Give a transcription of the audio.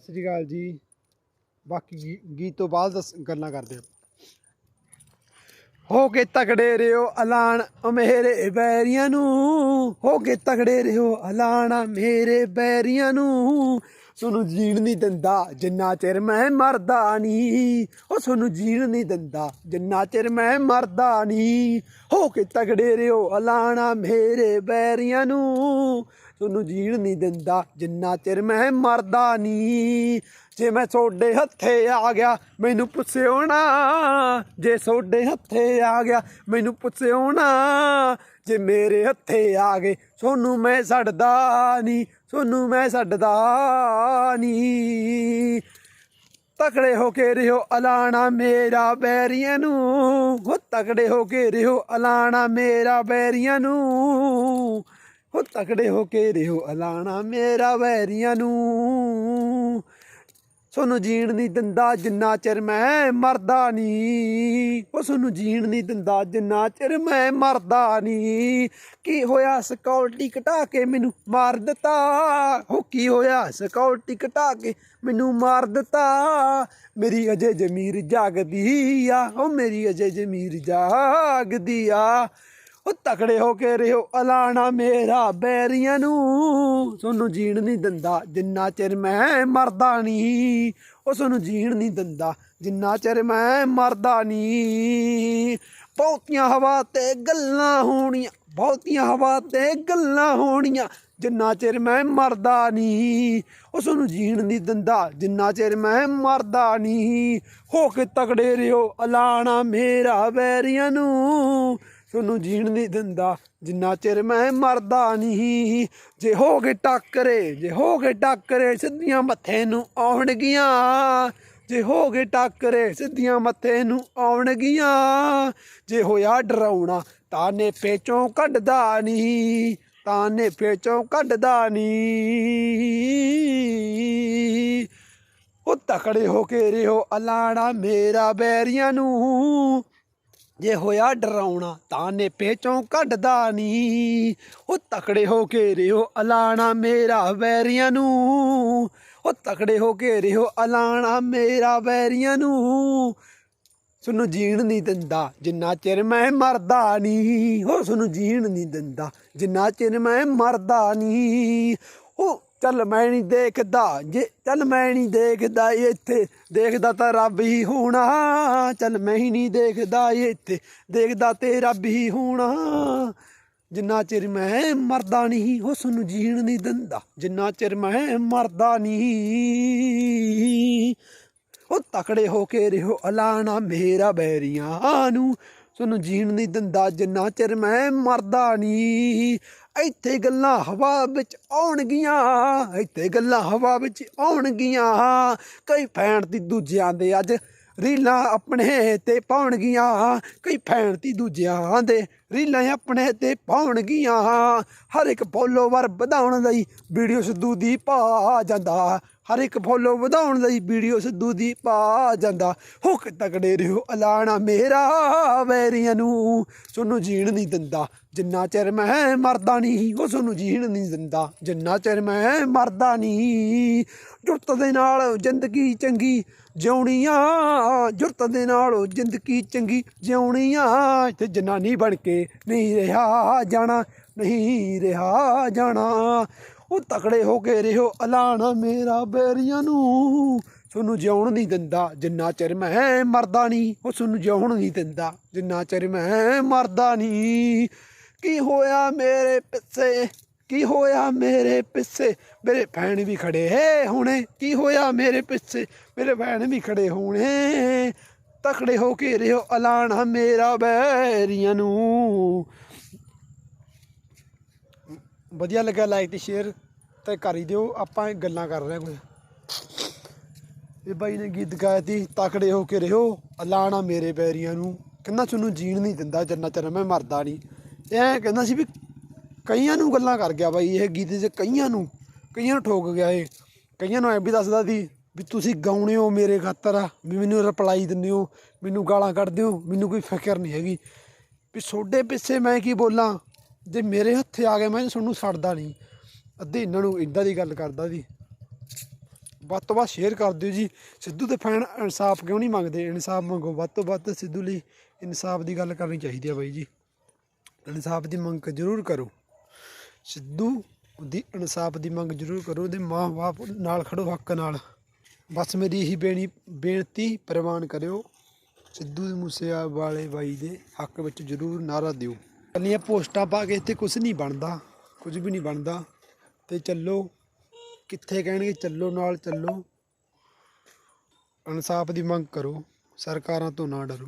ਸਤਿ ਸ੍ਰੀ ਅਕਾਲ ਜੀ। ਬਾਕੀ ਗੀਤ ਤੋਂ ਬਾਅਦ ਦੱਸ, ਗੱਲਾਂ ਕਰਦੇ ਹਾਂ। ਹੋ ਕੇ ਤਕੜੇ ਰਿਓ ਐਲਾਨ ਮੇਰੇ ਬੈਰੀਆਂ ਨੂੰ। ਹੋ ਕੇ ਤਕੜੇ ਰਿਓ ਐਲਾਨ ਮੇਰੇ ਬੈਰੀਆਂ ਨੂੰ। ਸੋਨੂੰ ਜੀਣ ਨਹੀਂ ਦਿੰਦਾ, ਜਿੰਨਾ ਚਿਰ ਮੈਂ ਮਰਦਾ ਨਹੀਂ। ਉਹ ਸੋਨੂੰ ਜੀਣ ਨਹੀਂ ਦਿੰਦਾ, ਜਿੰਨਾ ਚਿਰ ਮੈਂ ਮਰਦਾ ਨਹੀਂ। ਹੋ ਕੇ ਤਗੜੇ ਰਿਓ ਅਲਾਣਾ ਮੇਰੇ ਬੈਰੀਆਂ ਨੂੰ। ਤੁਹਾਨੂੰ ਜੀਣ ਨਹੀਂ ਦਿੰਦਾ, ਜਿੰਨਾ ਚਿਰ ਮੈਂ ਮਰਦਾ ਨਹੀਂ। ਜੇ ਮੈਂ ਤੁਹਾਡੇ ਹੱਥੇ ਆ ਗਿਆ, ਮੈਨੂੰ ਪੁੱਛਿਓ ਨਾ। ਜੇ ਤੁਹਾਡੇ ਹੱਥੇ ਆ ਗਿਆ, ਮੈਨੂੰ ਪੁੱਛਿਓ ਨਾ। ਜੇ ਮੇਰੇ ਹੱਥੇ ਆ ਗਏ ਸੋਨੂੰ ਮੈਂ ਛੱਡਦਾ ਨਹੀਂ, ਤੁਹਾਨੂੰ ਮੈਂ ਛੱਡਦਾ ਨਹੀਂ। ਤਕੜੇ ਹੋ ਕੇ ਰਿਓ ਅਲਾਣਾ ਮੇਰਾ ਬੈਰੀਆਂ ਨੂੰ। ਹੋ ਤਕੜੇ ਹੋ ਕੇ ਰਿਓ ਅਲਾਣਾ ਮੇਰਾ ਬੈਰੀਆਂ ਨੂੰ। ਹੋ ਤਕੜੇ ਹੋ ਕੇ ਰਿਓ ਅਲਾਣਾ ਮੇਰਾ ਵੈਰੀਆਂ ਨੂੰ। ਸੋਨੂੰ ਜੀਣ ਨਹੀਂ ਦਿੰਦਾ ਜਿੰਨਾ ਚਿਰ ਮੈਂ ਮਰਦਾ ਨਹੀਂ। ਉਹ ਸੋਨੂੰ ਜੀਣ ਨਹੀਂ ਦਿੰਦਾ ਜਿੰਨਾ ਚਿਰ ਮੈਂ ਮਰਦਾ ਨਹੀਂ। ਕੀ ਹੋਇਆ ਸਿਕਿਉਰਿਟੀ ਘਟਾ ਕੇ ਮੈਨੂੰ ਮਾਰ ਦਿੱਤਾ? ਹੋ ਕੀ ਹੋਇਆ ਸਿਕਿਉਰਿਟੀ ਘਟਾ ਕੇ ਮੈਨੂੰ ਮਾਰ ਦਿੱਤਾ? ਮੇਰੀ ਅਜੇ ਜ਼ਮੀਰ ਜਾਗਦੀ ਆ, ਉਹ ਮੇਰੀ ਅਜੇ ਜ਼ਮੀਰ ਜਾਗਦੀ ਆ। ਉਹ ਤਕੜੇ ਹੋ ਕੇ ਰਿਓ ਅਲਾਣਾ ਮੇਰਾ ਬੈਰੀਆਂ ਨੂੰ। ਤੁਹਾਨੂੰ ਜੀਣ ਨਹੀਂ ਦਿੰਦਾ, ਜਿੰਨਾ ਚਿਰ ਮੈਂ ਮਰਦਾ ਨਹੀਂ। ਉਹ ਤੁਹਾਨੂੰ ਜੀਣ ਨਹੀਂ ਦਿੰਦਾ, ਜਿੰਨਾ ਚਿਰ ਮੈਂ ਮਰਦਾ ਨਹੀਂ। ਬਹੁਤੀਆਂ ਹਵਾ ਤੇ ਗੱਲਾਂ ਹੋਣੀਆਂ, ਬਹੁਤੀਆਂ ਹਵਾ ਤੇ ਗੱਲਾਂ ਹੋਣੀਆਂ, ਜਿੰਨਾ ਚਿਰ ਮੈਂ ਮਰਦਾ ਨਹੀਂ। ਉਸ ਨੂੰ ਜੀਣ ਨਹੀਂ ਦਿੰਦਾ, ਜਿੰਨਾ ਚਿਰ ਮੈਂ ਮਰਦਾ ਨਹੀਂ। ਹੋ ਕੇ ਤਕੜੇ ਰਿਓ ਅਲਾਣਾ ਮੇਰਾ ਬੈਰੀਆਂ ਨੂੰ। ਤੁਹਾਨੂੰ ਜੀਣ ਨਹੀਂ ਦਿੰਦਾ। ਜਿੰਨਾ ਚਿਰ ਮੈਂ ਮਰਦਾ ਨਹੀਂ, ਜੇ ਹੋ ਗਏ ਟੱਕਰੇ, ਜੇ ਹੋ ਗਏ ਟੱਕਰੇ, ਸਿੱਧੀਆਂ ਮੱਥੇ ਨੂੰ ਆਉਣਗੀਆਂ। ਜੇ ਹੋ ਗਏ ਟੱਕਰੇ, ਸਿੱਧੀਆਂ ਮੱਥੇ ਨੂੰ ਆਉਣਗੀਆਂ। ਜੇ ਹੋਇਆ ਡਰਾਉਣਾ, ਤਾਂ ਨੇ ਪੇਚੋਂ ਕੱਢਦਾ ਨਹੀਂ ਤਾਨੇ ਪੇਚੋਂ ਕੱਢਦਾ ਨਹੀਂ। ਉਹ ਤਕੜੇ ਹੋ ਕੇ ਰਿਓ ਅਲਾਣਾ ਮੇਰਾ ਬੈਰੀਆਂ ਨੂੰ। ਜੇ ਹੋਇਆ ਡਰਾਉਣਾ ਤਾਂ ਨੇਪੇ ਚੋਂ ਕੱਢਦਾ ਨਹੀਂ। ਉਹ ਤਕੜੇ ਹੋ ਕੇ ਰਿਓ ਅਲਾਣਾ ਮੇਰਾ ਵੈਰੀਆਂ ਨੂੰ। ਉਹ ਤਕੜੇ ਹੋ ਕੇ ਰਿਓ ਅਲਾਣਾ ਮੇਰਾ ਵੈਰੀਆਂ ਨੂੰ। ਸੁਨੂੰ ਜੀਣ ਨਹੀਂ ਦਿੰਦਾ, ਜਿੰਨਾ ਚਿਰ ਮੈਂ ਮਰਦਾ ਨਹੀਂ। ਉਹ ਸੁਨੂੰ ਜੀਣ ਨਹੀਂ ਦਿੰਦਾ, ਜਿੰਨਾ ਚਿਰ ਮੈਂ ਮਰਦਾ ਨਹੀਂ। ਉਹ ਚੱਲ ਮੈਂ ਨਹੀਂ ਦੇਖਦਾ, ਜੇ ਚੱਲ ਮੈਂ ਨਹੀਂ ਦੇਖਦਾ ਇੱਥੇ, ਦੇਖਦਾ ਤਾਂ ਰੱਬ ਹੀ ਹੋਣਾ। ਚੱਲ ਮੈਂ ਹੀ ਨਹੀਂ ਦੇਖਦਾ ਇੱਥੇ, ਦੇਖਦਾ ਤੇ ਰੱਬ ਹੀ ਹੋਣਾ। ਜਿੰਨਾ ਚਿਰ ਮੈਂ ਮਰਦਾ ਨਹੀਂ, ਉਸ ਨੂੰ ਜੀਣ ਨਹੀਂ ਦਿੰਦਾ। ਜਿੰਨਾ ਚਿਰ ਮੈਂ ਮਰਦਾ ਨਹੀਂ, ਉਹ ਤਕੜੇ ਹੋ ਕੇ ਰਿਓ ਅਲਾਣਾ ਮੇਰਾ ਬੈਰੀਆਂ ਨੂੰ। ਤੁਹਾਨੂੰ ਜੀਣ ਨਹੀਂ ਦਿੰਦਾ, ਜਿੰਨਾ ਚਿਰ ਮੈਂ ਮਰਦਾ ਨਹੀਂ। ਇੱਥੇ ਗੱਲਾਂ ਹਵਾ ਵਿੱਚ ਆਉਣਗੀਆਂ, ਇੱਥੇ ਗੱਲਾਂ ਹਵਾ ਵਿੱਚ ਆਉਣਗੀਆਂ। ਕਈ ਫੈਣ ਦੀ ਦੂਜਿਆਂ ਦੇ ਅੱਜ ਰੀਲਾਂ ਆਪਣੇ ਤੇ ਪਾਉਣਗੀਆਂ। ਕਈ ਫੈਣ ਦੀ ਦੂਜਿਆਂ ਦੇ ਰੀਲਾਂ ਆਪਣੇ ਤੇ ਪਾਉਣਗੀਆਂ। ਹਰ ਇੱਕ ਫੋਲੋਵਰ ਵਧਾਉਣ ਲਈ ਵੀਡੀਓ ਸਿੱਧੂ ਦੀ ਪਾ ਜਾਂਦਾ। ਹਰ ਇੱਕ ਫੋਲੋ ਵਧਾਉਣ ਲਈ ਵੀਡੀਓ ਸਿੱਧੂ ਦੀ ਪਾ ਜਾਂਦਾ। ਹੁਕ ਤਕੜੇ ਰਿਓ ਅਲਾਣਾ ਮੇਰਾ, ਵੈਰੀਆਂ ਨੂੰ ਤੁਹਾਨੂੰ ਜੀਣ ਨਹੀਂ ਦਿੰਦਾ। ਜਿੰਨਾ ਚਿਰ ਮੈਂ ਮਰਦਾ ਨਹੀਂ ਉਹ ਤੁਹਾਨੂੰ ਜੀਣ ਨਹੀਂ ਦਿੰਦਾ। ਜਿੰਨਾ ਚਿਰ ਮੈਂ ਮਰਦਾ ਨਹੀਂ ਜੁਰਤ ਦੇ ਨਾਲ ਜ਼ਿੰਦਗੀ ਚੰਗੀ ਜਿਉਣੀ ਆ ਜੁਰਤ ਦੇ ਨਾਲ ਜ਼ਿੰਦਗੀ ਚੰਗੀ ਜਿਉਣੀ ਤੇ ਜਨਾਨੀ ਬਣ ਕੇ ਨਹੀਂ ਰਿਹਾ ਜਾਣਾ, ਨਹੀਂ ਰਿਹਾ ਜਾਣਾ। ਉਹ ਤਕੜੇ ਹੋ ਕੇ ਰਿਓ ਅਲਾਣਾ ਮੇਰਾ ਬੈਰੀਆਂ ਨੂੰ। ਤੁਹਾਨੂੰ ਜਿਉਣ ਨਹੀਂ ਦਿੰਦਾ, ਜਿੰਨਾ ਚਿਰ ਮੈਂ ਮਰਦਾ ਨਹੀਂ। ਉਹ ਤੁਹਾਨੂੰ ਜਿਉਣ ਨਹੀਂ ਦਿੰਦਾ, ਜਿੰਨਾ ਚਿਰ ਮੈਂ ਮਰਦਾ ਨਹੀਂ। ਕੀ ਹੋਇਆ ਮੇਰੇ ਪਿੱਛੇ? ਕੀ ਹੋਇਆ ਮੇਰੇ ਪਿੱਛੇ? ਮੇਰੇ ਭੈਣ ਵੀ ਖੜੇ ਹੈ ਹੁਣੇ। ਕੀ ਹੋਇਆ ਮੇਰੇ ਪਿੱਛੇ? ਮੇਰੇ ਭੈਣ ਵੀ ਖੜੇ ਹੋਣੇ। ਤਕੜੇ ਹੋ ਕੇ ਰਿਓ ਅਲਾਣਾ ਮੇਰਾ ਬੈਰੀਆਂ ਨੂੰ। ਵਧੀਆ ਲੱਗਾ ਲਾਈਕ ਤੇ ਸ਼ੇਅਰ ਤੇ ਕਰ ਹੀ ਦਿਓ, ਆਪਾਂ ਇਹ ਗੱਲਾਂ ਕਰ ਰਹੇ ਹਾਂ ਕੁਝ। ਇਹ ਬਾਈ ਨੇ ਗੀਤ ਗਾਇਆ ਸੀ, ਤਕੜੇ ਹੋ ਕੇ ਰਿਓ ਅਲਾਣਾ ਮੇਰੇ ਪੈਰੀਆਂ ਨੂੰ। ਕਹਿੰਦਾ ਤੁਹਾਨੂੰ ਜੀਣ ਨਹੀਂ ਦਿੰਦਾ, ਜੰਨਾ ਚਿਰ ਮੈਂ ਮਰਦਾ ਨਹੀਂ। ਇਹ ਐਂ ਕਹਿੰਦਾ ਸੀ ਵੀ ਕਈਆਂ ਨੂੰ ਗੱਲਾਂ ਕਰ ਗਿਆ ਬਾਈ, ਇਹ ਗੀਤ 'ਚ ਕਈਆਂ ਨੂੰ ਕਈਆਂ ਨੂੰ ਠੋਕ ਗਿਆ ਇਹ। ਕਈਆਂ ਨੂੰ ਐ ਵੀ ਦੱਸਦਾ ਸੀ ਵੀ ਤੁਸੀਂ ਗਾਉਣੇ ਹੋ ਮੇਰੇ ਖਾਤਰ, ਵੀ ਮੈਨੂੰ ਰਿਪਲਾਈ ਦਿੰਦੇ ਹੋ, ਮੈਨੂੰ ਗਾਲਾਂ ਕੱਢਦੇ ਹੋ, ਮੈਨੂੰ ਕੋਈ ਫਿਕਰ ਨਹੀਂ ਹੈਗੀ। ਵੀ ਤੁਹਾਡੇ ਪਿੱਛੇ ਮੈਂ ਕੀ ਬੋਲਾਂ, ਜੇ ਮੇਰੇ ਹੱਥੇ ਆ ਗਏ ਮੈਂ ਤੁਹਾਨੂੰ ਛੱਡਦਾ ਨਹੀਂ। ਅੱਧੇ ਇਹਨਾਂ ਨੂੰ ਇਦਾਂ ਦੀ ਗੱਲ ਕਰਦਾ ਸੀ ਵੱਧ ਤੋਂ ਵੱਧ ਸ਼ੇਅਰ ਕਰ ਦਿਓ ਜੀ। ਸਿੱਧੂ ਦੇ ਫੈਨ ਇਨਸਾਫ ਕਿਉਂ ਨਹੀਂ ਮੰਗਦੇ? ਇਨਸਾਫ ਮੰਗੋ। ਵੱਧ ਤੋਂ ਵੱਧ ਸਿੱਧੂ ਲਈ ਇਨਸਾਫ ਦੀ ਗੱਲ ਕਰਨੀ ਚਾਹੀਦੀ ਹੈ ਬਾਈ ਜੀ। ਇਨਸਾਫ ਦੀ ਮੰਗ ਜ਼ਰੂਰ ਕਰੋ। ਸਿੱਧੂ ਦੀ ਇਨਸਾਫ ਦੀ ਮੰਗ ਜ਼ਰੂਰ ਕਰੋ। ਉਹਦੇ ਮਾਂ-ਬਾਪ ਨਾਲ ਖੜੋ ਹੱਕ ਨਾਲ। ਬਸ ਮੇਰੀ ਇਹੀ ਬੇਣੀ ਬੇਨਤੀ, ਪ੍ਰਵਾਨ ਕਰਿਓ। ਸਿੱਧੂ ਮੂਸੇ ਵਾਲੇ ਬਾਈ ਦੇ ਹੱਕ ਵਿੱਚ ਜ਼ਰੂਰ ਨਾਰਾ ਦਿਓ। ਕੱਲੀਆਂ ਪੋਸਟਾਂ ਪਾ ਕੇ ਇੱਥੇ ਕੁਝ ਨਹੀਂ ਬਣਦਾ। ਕੁਝ ਵੀ ਨਹੀਂ ਬਣਦਾ। ਤੇ ਚੱਲੋ। ਕਿੱਥੇ ਕਹਿਣਗੇ? ਚੱਲੋ ਨਾਲ ਚੱਲੋ। ਇਨਸਾਫ ਦੀ ਮੰਗ ਕਰੋ। ਸਰਕਾਰਾਂ ਤੋਂ ਨਾ ਡਰੋ।